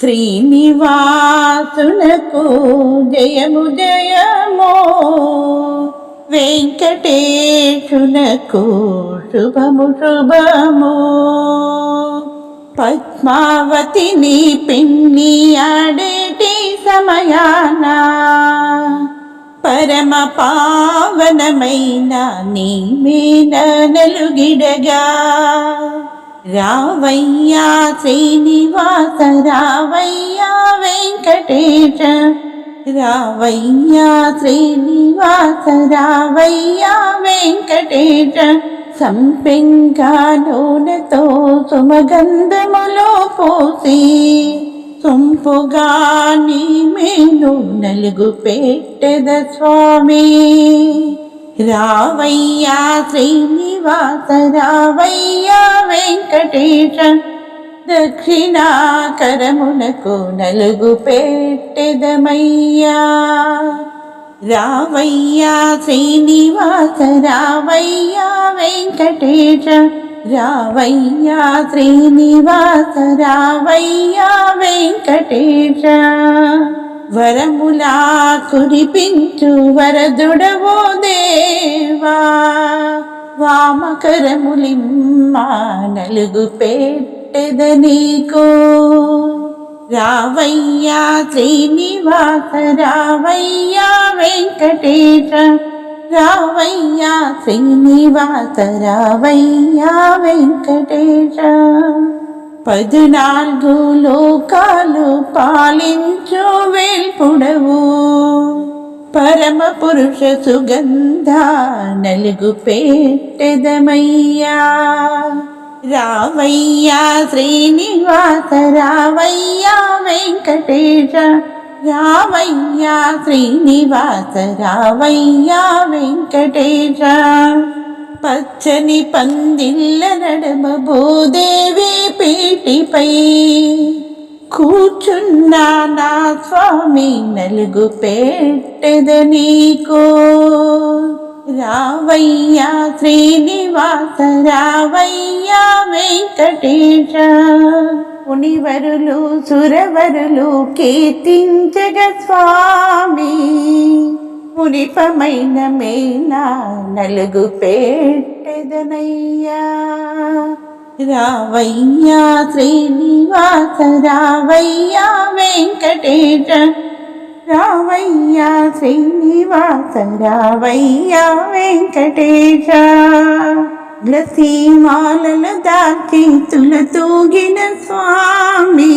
శ్రీనివాసునకు జయము జయమో. వెంకటేశునకు శుభము శుభము. పద్మావతిని పిన్ని ఆడేటి సమయాన. పరమ పావనమైన నీ మీద నలుగిడగా. రావయ్యా శ్రీనివాస రావయ్యా వెంకటేశ. రావయ్యా శ్రీనివాస రావయ్యా వెంకటేశ. సంపెంగా నూనెతో సుమగంధములో పోసి సొంపుగా నీ మేలు నలుగు పెట్టెద స్వామి. రావయ్యా శ్రీనివాస రావయ్యా వెంకటేశ దక్షిణాకరమునకు నలుగు పెట్టెదమయ్యా. రావయ్యా శ్రీనివాస రావయ్యా వెంకటేశ రావయ్యా శ్రీనివాస రావయ్యా వెంకటేశ. వరములా కురిపించు వరదుడవో దేవా. వామకరములిమ్మా నలుగు పెట్టెద నీకు రావయ్యా శ్రీనివాస రావయ్యా వెంకటేశ. రావయ్యా శ్రీనివాస రావయ్యా వెంకటేశ. పదునాలుగు లోకాలు పాలించు వేల్పుడవు. పరమ పురుష సుగంధ నలుగు పెట్టెదమయ్యా. రావయ్యా శ్రీనివాస రావయ్యా వెంకటేశ. రావయ్యా శ్రీనివాస రావయ్యా వెంకటేశ. పచ్చని పందిళ్ళ నడమ భూదేవి పీటిపై కూర్చున్నా నా స్వామి నలుగు పెట్టెద నీకో. రావయ్యా శ్రీనివాస రావయ్యా వెంకటేశ. మునివరులు సురవరులు కీర్తించగ స్వామి. మునిపమైన మేనా నలుగు పెట్టెదనయ్యా. రావయ్యా శ్రీనివాస రావయ్యా వెంకటేశ రావయ్యా శ్రీనివాస రావయ్యా వెంకటేశ గ్లసీమాలలు దాచి తుల తూగిన స్వామి.